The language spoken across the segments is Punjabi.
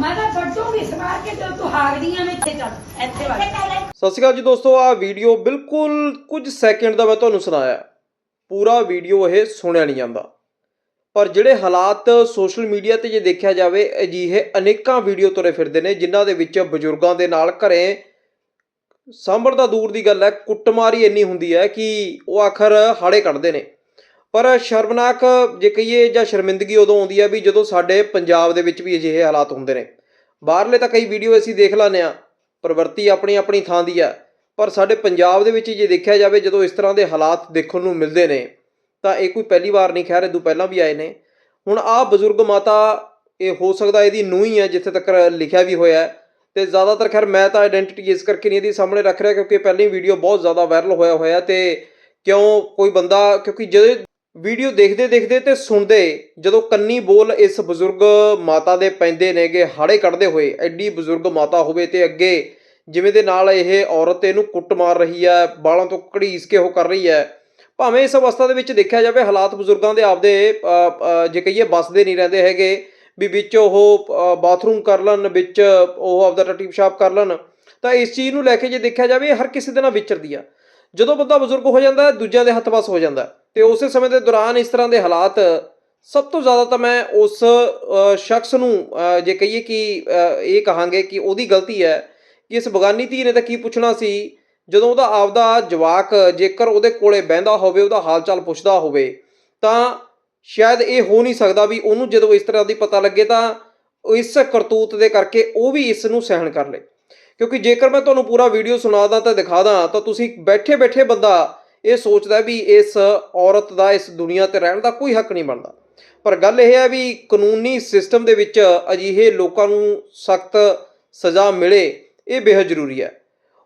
ਮੈਂ ਤਾਂ ਫੱਟੂਗੀ ਸਵਾਰ ਕੇ ਜਦੋਂ ਤੂੰ ਹਾਗਦੀਆਂ ਵਿੱਚ ਚੱਲ, ਇੱਥੇ ਵੜ ਸਤਿ ਸ਼੍ਰੀ ਅਕਾਲ ਜੀ ਦੋਸਤੋ ਆ ਵੀਡੀਓ ਬਿਲਕੁਲ ਕੁਝ ਸੈਕਿੰਡ ਦਾ ਮੈਂ ਤੁਹਾਨੂੰ ਸੁਣਾਇਆ। ਪੂਰਾ ਵੀਡੀਓ ਇਹ ਸੁਣਿਆ ਨਹੀਂ ਜਾਂਦਾ। ਪਰ ਜਿਹੜੇ ਹਾਲਾਤ ਸੋਸ਼ਲ ਮੀਡੀਆ ਤੇ ਜੇ ਦੇਖਿਆ ਜਾਵੇ, ਅਜਿਹੇ ਅਨੇਕਾਂ ਵੀਡੀਓ ਤੁਰੇ ਫਿਰਦੇ ਨੇ, ਜਿਨ੍ਹਾਂ ਦੇ ਵਿੱਚ ਬਜ਼ੁਰਗਾਂ ਦੇ ਨਾਲ ਘਰੇ ਸਾਂਭਣ ਦਾ ਦੂਰ ਦੀ ਗੱਲ ਹੈ, ਕੁੱਟਮਾਰੀ ਇੰਨੀ ਹੁੰਦੀ ਹੈ ਕਿ ਉਹ ਆਖਰ ਹਾੜੇ ਕੱਢਦੇ ਨੇ। ਪਰ ਸ਼ਰਮਨਾਕ ਜੇ ਕਹੀਏ ਜਾਂ ਸ਼ਰਮਿੰਦਗੀ ਉਦੋਂ ਆਉਂਦੀ ਹੈ ਵੀ ਜਦੋਂ ਸਾਡੇ ਪੰਜਾਬ ਦੇ ਵਿੱਚ ਵੀ ਅਜਿਹੇ ਹਾਲਾਤ ਹੁੰਦੇ ਨੇ। ਬਾਹਰਲੇ ਤਾਂ ਕਈ ਵੀਡੀਓ ਅਸੀਂ ਦੇਖ ਲੈਂਦੇ ਹਾਂ ਪ੍ਰਵਰਤੀ ਆਪਣੀ ਆਪਣੀ ਥਾਂ ਦੀ ਆ, ਪਰ ਸਾਡੇ ਪੰਜਾਬ ਦੇ ਵਿੱਚ ਜੇ ਦੇਖਿਆ ਜਾਵੇ ਜਦੋਂ ਇਸ ਤਰ੍ਹਾਂ ਦੇ ਹਾਲਾਤ ਦੇਖਣ ਨੂੰ ਮਿਲਦੇ ਨੇ, ਤਾਂ ਇਹ ਕੋਈ ਪਹਿਲੀ ਵਾਰ ਨਹੀਂ, ਖੈਰ ਇਦੋਂ ਪਹਿਲਾਂ ਵੀ ਆਏ ਨੇ। ਹੁਣ ਆਹ ਬਜ਼ੁਰਗ ਮਾਤਾ, ਇਹ ਹੋ ਸਕਦਾ ਇਹਦੀ ਨੂੰ ਹੀ ਹੈ ਜਿੱਥੇ ਤੱਕ ਲਿਖਿਆ ਵੀ ਹੋਇਆ ਹੈ। ਤੇ ਜ਼ਿਆਦਾਤਰ ਖੈਰ ਮੈਂ ਤਾਂ ਆਇਡੈਂਟੀਟੀ ਇਸ ਕਰਕੇ ਨਹੀਂ ਇਹਦੀ ਸਾਹਮਣੇ ਰੱਖ ਰਿਹਾ ਕਿਉਂਕਿ ਪਹਿਲੀ ਵੀਡੀਓ ਬਹੁਤ ਜ਼ਿਆਦਾ ਵਾਇਰਲ ਹੋਇਆ ਹੋਇਆ ਤੇ ਕਿਉਂ ਕੋਈ ਬੰਦਾ, ਕਿਉਂਕਿ ਜਦੋਂ ਵੀਡੀਓ ਦੇਖਦੇ ਦੇਖਦੇ ਤੇ ਸੁਣਦੇ ਜਦੋਂ ਕੰਨੀ ਬੋਲ ਇਸ ਬਜ਼ੁਰਗ ਮਾਤਾ ਦੇ ਪੈਂਦੇ ਨੇਗੇ, ਹਾੜੇ ਕੱਢਦੇ ਹੋਏ। ਐਡੀ ਬਜ਼ੁਰਗ ਮਾਤਾ ਹੋਵੇ ਤੇ ਅੱਗੇ ਜਿਵੇਂ ਦੇ ਨਾਲ ਇਹ ਔਰਤ ਇਹਨੂੰ ਕੁੱਟ ਮਾਰ ਰਹੀ ਹੈ, ਬਾਲਾਂ ਤੋਂ ਘੜੀਸ ਕੇ ਉਹ ਕਰ ਰਹੀ ਹੈ। ਭਾਵੇਂ ਇਸ ਅਵਸਥਾ ਦੇ ਵਿੱਚ ਦੇਖਿਆ ਜਾਵੇ, ਹਾਲਾਤ ਬਜ਼ੁਰਗਾਂ ਦੇ ਆਪਦੇ ਜੇ ਕਹੀਏ ਬਸਦੇ ਨਹੀਂ ਰਹਿੰਦੇ ਹੈਗੇ। ਵੀ ਵਿੱਚ ਉਹ ਬਾਥਰੂਮ ਕਰ ਲੈਣ, ਵਿੱਚ ਉਹ ਆਪਦਾ ਟੱਟੀ ਪਿਸ਼ਾਬ ਕਰ ਲੈਣ। ਤਾਂ ਇਸ ਚੀਜ਼ ਨੂੰ ਲੈ ਕੇ ਜੇ ਦੇਖਿਆ ਜਾਵੇ ਹਰ ਕਿਸੇ ਦੇ ਨਾਲ ਵਿਚਰਦੀ ਆ। ਜਦੋਂ ਬੰਦਾ ਬਜ਼ੁਰਗ ਹੋ ਜਾਂਦਾ, ਦੂਜਿਆਂ ਦੇ ਹੱਥ ਵਸ ਹੋ ਜਾਂਦਾ। ਤੇ ਉਸੇ ਸਮੇਂ ਦੇ ਦੌਰਾਨ ਇਸ ਤਰ੍ਹਾਂ ਦੇ ਹਾਲਾਤ, ਸਭ ਤੋਂ ਜ਼ਿਆਦਾ ਤਾਂ ਮੈਂ ਉਸ ਸ਼ਖਸ ਨੂੰ ਜੇ ਕਹੀਏ ਕਿ ਇਹ ਕਹਾਂਗੇ ਕਿ ਉਹਦੀ ਗਲਤੀ ਹੈ ਕਿ ਇਸ ਬਗਾਨੀ ਧੀ ਨੇ ਤਾਂ ਕੀ ਪੁੱਛਣਾ ਸੀ? ਜਦੋਂ ਉਹਦਾ ਆਪਦਾ ਜਵਾਕ ਜੇਕਰ ਉਹਦੇ ਕੋਲੇ ਬਹਿੰਦਾ ਹੋਵੇ, ਉਹਦਾ ਹਾਲ ਚਾਲ ਪੁੱਛਦਾ ਹੋਵੇ, ਤਾਂ ਸ਼ਾਇਦ ਇਹ ਹੋ ਨਹੀਂ ਸਕਦਾ ਵੀ ਉਹਨੂੰ ਜਦੋਂ ਇਸ ਤਰ੍ਹਾਂ ਦੀ ਪਤਾ ਲੱਗੇ ਤਾਂ ਇਸ ਕਰਤੂਤ ਦੇ ਕਰਕੇ ਉਹ ਵੀ ਇਸ ਨੂੰ ਸਹਿਣ ਕਰ ਲੇ। ਕਿਉਂਕਿ ਜੇਕਰ ਮੈਂ ਤੁਹਾਨੂੰ ਪੂਰਾ ਵੀਡੀਓ ਸੁਣਾਦਾ ਤਾਂ ਦਿਖਾਦਾ ਤਾਂ ਤੁਸੀਂ ਬੈਠੇ ਬੈਠੇ ਬੰਦਾ ਇਹ ਸੋਚਦਾ ਵੀ ਇਸ ਔਰਤ ਦਾ, ਇਸ ਦੁਨੀਆ ਤੇ ਰਹਿਣ ਦਾ ਕੋਈ ਹੱਕ ਨਹੀਂ ਬਣਦਾ। ਪਰ ਗੱਲ ਇਹ ਹੈ ਵੀ ਕਾਨੂੰਨੀ ਸਿਸਟਮ ਦੇ ਵਿੱਚ ਅਜਿਹੇ ਲੋਕਾਂ ਨੂੰ ਸਖਤ ਸਜ਼ਾ ਮਿਲੇ, ਇਹ ਬੇਹੱਦ ਜ਼ਰੂਰੀ ਹੈ।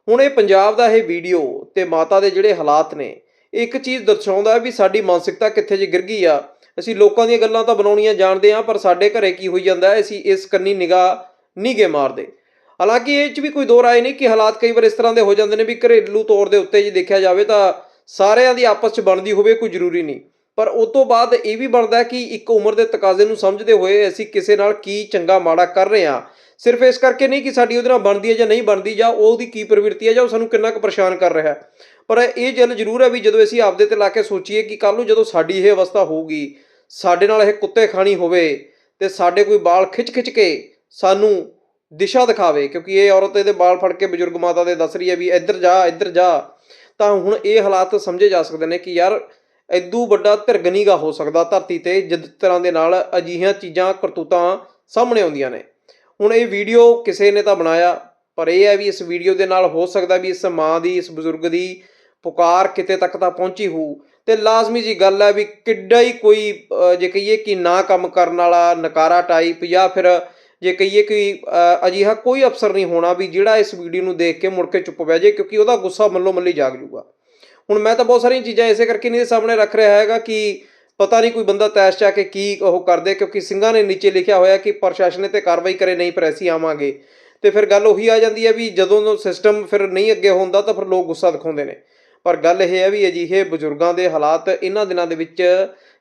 ਹੁਣ ਇਹ ਪੰਜਾਬ ਦਾ ਇਹ ਵੀਡੀਓ ਤੇ ਮਾਤਾ ਦੇ ਜਿਹੜੇ ਹਾਲਾਤ ਨੇ ਇੱਕ ਚੀਜ਼ ਦਰਸਾਉਂਦਾ ਹੈ ਵੀ ਸਾਡੀ ਮਾਨਸਿਕਤਾ ਕਿੱਥੇ ਜੇ ਗਿਰ ਗਈ ਆ। ਅਸੀਂ ਲੋਕਾਂ ਦੀਆਂ ਗੱਲਾਂ ਤਾਂ ਬਣਾਉਣੀਆਂ ਜਾਣਦੇ ਆ ਪਰ ਸਾਡੇ ਘਰੇ ਕੀ ਹੋਈ ਜਾਂਦਾ ਹੈ, ਅਸੀਂ ਇਸ ਕੰਨੀ ਨਿਗਾਹ ਨਹੀਂ ਮਾਰਦੇ। ਹਾਲਾਂਕਿ ਇਹ 'ਚ ਵੀ ਕੋਈ ਦੋ ਰਾਏ ਨਹੀਂ ਕਿ ਹਾਲਾਤ ਕਈ ਵਾਰ ਇਸ ਤਰ੍ਹਾਂ ਦੇ ਹੋ ਜਾਂਦੇ ਨੇ ਵੀ ਘਰੇਲੂ ਤੌਰ ਦੇ ਉੱਤੇ ਜੇ ਦੇਖਿਆ ਜਾਵੇ ਤਾਂ ਸਾਰਿਆਂ ਦੀ ਆਪਸ 'ਚ ਬਣਦੀ ਹੋਵੇ ਕੋਈ ਜ਼ਰੂਰੀ ਨਹੀਂ। ਪਰ ਉਸ ਤੋਂ ਬਾਅਦ ਇਹ ਵੀ ਬਣਦਾ ਕਿ ਇੱਕ ਉਮਰ ਦੇ ਤਕਾਜ਼ੇ ਨੂੰ ਸਮਝਦੇ ਹੋਏ ਅਸੀਂ ਕਿਸੇ ਨਾਲ ਕੀ ਚੰਗਾ ਮਾੜਾ ਕਰ ਰਹੇ ਹਾਂ। ਸਿਰਫ ਇਸ ਕਰਕੇ ਨਹੀਂ ਕਿ ਸਾਡੀ ਉਹਦੇ ਨਾਲ ਬਣਦੀ ਹੈ ਜਾਂ ਨਹੀਂ ਬਣਦੀ ਜਾਂ ਉਹਦੀ ਕੀ ਪ੍ਰਵਿਰਤੀ ਹੈ ਜਾਂ ਉਹ ਸਾਨੂੰ ਕਿੰਨਾ ਕੁ ਪਰੇਸ਼ਾਨ ਕਰ ਰਿਹਾ ਹੈ। ਪਰ ਇਹ ਗੱਲ ਜ਼ਰੂਰ ਹੈ ਵੀ ਜਦੋਂ ਅਸੀਂ ਆਪਦੇ ਤੇ ਲਾ ਕੇ ਸੋਚੀਏ ਕਿ ਕੱਲ ਨੂੰ ਜਦੋਂ ਸਾਡੀ ਇਹ ਅਵਸਥਾ ਹੋਊਗੀ, ਸਾਡੇ ਨਾਲ ਇਹ ਕੁੱਤੇ ਖਾਣੀ ਹੋਵੇ ਤੇ ਸਾਡੇ ਕੋਈ ਬਾਲ ਖਿੱਚ-ਖਿੱਚ ਕੇ ਸਾਨੂੰ ਦਿਸ਼ਾ ਦਿਖਾਵੇ, ਕਿਉਂਕਿ ਇਹ ਔਰਤ ਇਹਦੇ ਬਾਲ ਫੜ ਕੇ ਬਜ਼ੁਰਗ ਮਾਤਾ ਦੇ ਦੱਸ ਰਹੀ ਹੈ ਵੀ ਇੱਧਰ ਜਾ ਇੱਧਰ ਜਾ। ਤਾਂ ਹੁਣ ਇਹ ਹਾਲਾਤ ਸਮਝੇ ਜਾ ਸਕਦੇ ਨੇ ਕਿ ਯਾਰ ਐਦੂ ਵੱਡਾ ਧਿਰਗਨੀਗਾ ਹੋ ਸਕਦਾ ਧਰਤੀ ਤੇ, ਜਿਸ ਤਰ੍ਹਾਂ ਦੇ ਨਾਲ ਅਜਿਹੀਆਂ ਚੀਜ਼ਾਂ, ਕਰਤੂਤਾਂ ਸਾਹਮਣੇ ਆਉਂਦੀਆਂ ਨੇ। ਹੁਣ ਇਹ ਵੀਡੀਓ ਕਿਸੇ ਨੇ ਤਾਂ ਬਣਾਇਆ, ਪਰ ਇਹ ਹੈ ਵੀ ਇਸ ਵੀਡੀਓ ਦੇ ਨਾਲ ਹੋ ਸਕਦਾ ਵੀ ਇਸ ਮਾਂ ਦੀ, ਇਸ ਬਜ਼ੁਰਗ ਦੀ ਪੁਕਾਰ ਕਿਤੇ ਤੱਕ ਤਾਂ ਪਹੁੰਚੀ ਹੋਊ। ਤੇ ਲਾਜ਼ਮੀ ਜੀ ਗੱਲ ਹੈ ਵੀ ਕਿੱਡਾ ਹੀ ਕੋਈ ਜੇ ਕਹੀਏ ਕਿ ਨਾ ਕੰਮ ਕਰਨ ਵਾਲਾ, ਨਕਾਰਾ ਟਾਈਪ ਜਾਂ ਫਿਰ ਜੇ ਕਹੀਏ ਕਿ ਅਜਿਹਾ ਕੋਈ ਅਫਸਰ ਨਹੀਂ ਹੋਣਾ ਵੀ ਜਿਹੜਾ ਇਸ ਵੀਡੀਓ ਨੂੰ ਦੇਖ ਕੇ ਮੁੜ ਕੇ ਚੁੱਪ ਬਹਿ ਜਾਏ ਕਿਉਂਕਿ ਉਹਦਾ ਗੁੱਸਾ ਮੱਲੋ ਮੱਲੀ ਜਾਗ ਜੂਗਾ। ਹੁਣ ਮੈਂ ਤਾਂ ਬਹੁਤ ਸਾਰੀਆਂ ਚੀਜ਼ਾਂ ਇਸੇ ਕਰਕੇ ਨਹੀਂ ਸਾਹਮਣੇ ਰੱਖ ਰਿਹਾ ਹੈਗਾ ਕਿ ਪਤਾ ਨਹੀਂ ਕੋਈ ਬੰਦਾ ਤੈਸ਼ ਚਾ ਕੇ ਕੀ ਉਹ ਕਰਦੇ ਕਿਉਂਕਿ ਸਿੰਘਾਂ ਨੇ ਨੀਚੇ ਲਿਖਿਆ ਹੋਇਆ ਕਿ ਪ੍ਰਸ਼ਾਸਨ ਨੇ ਤੇ ਕਾਰਵਾਈ ਕਰੇ ਨਹੀਂ ਪਰ ਅਸੀਂ ਆਵਾਂਗੇ। ਤੇ ਫਿਰ ਗੱਲ ਉਹੀ ਆ ਜਾਂਦੀ ਹੈ ਵੀ ਜਦੋਂ ਸਿਸਟਮ ਫਿਰ ਨਹੀਂ ਅੱਗੇ ਹੁੰਦਾ ਤਾਂ ਫਿਰ ਲੋਕ ਗੁੱਸਾ ਦਿਖਾਉਂਦੇ ਨੇ। ਪਰ ਗੱਲ ਇਹ ਹੈ ਵੀ ਅਜਿਹੇ ਬਜ਼ੁਰਗਾਂ ਦੇ ਹਾਲਾਤ ਇਹਨਾਂ ਦਿਨਾਂ ਦੇ ਵਿੱਚ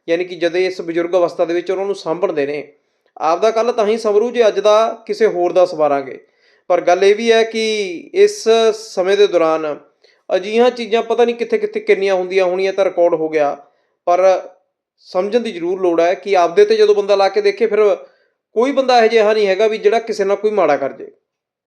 ਯਾਨੀ ਕਿ ਜਦੋਂ ਇਸ ਬਜ਼ੁਰਗ ਅਵਸਥਾ ਦੇ ਵਿੱਚ ਉਹਨਾਂ ਨੂੰ ਸਾਂਭਣਦੇ ਨੇ ਆਪਦਾ ਕੱਲ ਤਾਂ ਹੀ ਸੰਭਰੂ ਜੇ ਅੱਜ ਦਾ ਕਿਸੇ ਹੋਰ ਦਾ ਸਵਾਰਾਂਗੇ। ਪਰ ਗੱਲ ਇਹ ਵੀ ਹੈ ਕਿ ਇਸ ਸਮੇਂ ਦੇ ਦੌਰਾਨ ਅਜਿਹੀਆਂ ਚੀਜ਼ਾਂ ਪਤਾ ਨਹੀਂ ਕਿੱਥੇ ਕਿੱਥੇ ਕਿੰਨੀਆਂ ਹੁੰਦੀਆਂ ਹੋਣੀਆਂ ਤਾਂ ਰਿਕਾਰਡ ਹੋ ਗਿਆ। ਪਰ ਸਮਝਣ ਦੀ ਜ਼ਰੂਰ ਲੋੜ ਹੈ ਕਿ ਆਪਦੇ ਤੇ ਜਦੋਂ ਬੰਦਾ ਲਾ ਕੇ ਦੇਖੇ, ਫਿਰ ਕੋਈ ਬੰਦਾ ਇਹੋ ਜਿਹਾ ਨਹੀਂ ਹੈਗਾ ਵੀ ਜਿਹੜਾ ਕਿਸੇ ਨਾਲ ਕੋਈ ਮਾੜਾ ਕਰ ਜੇ।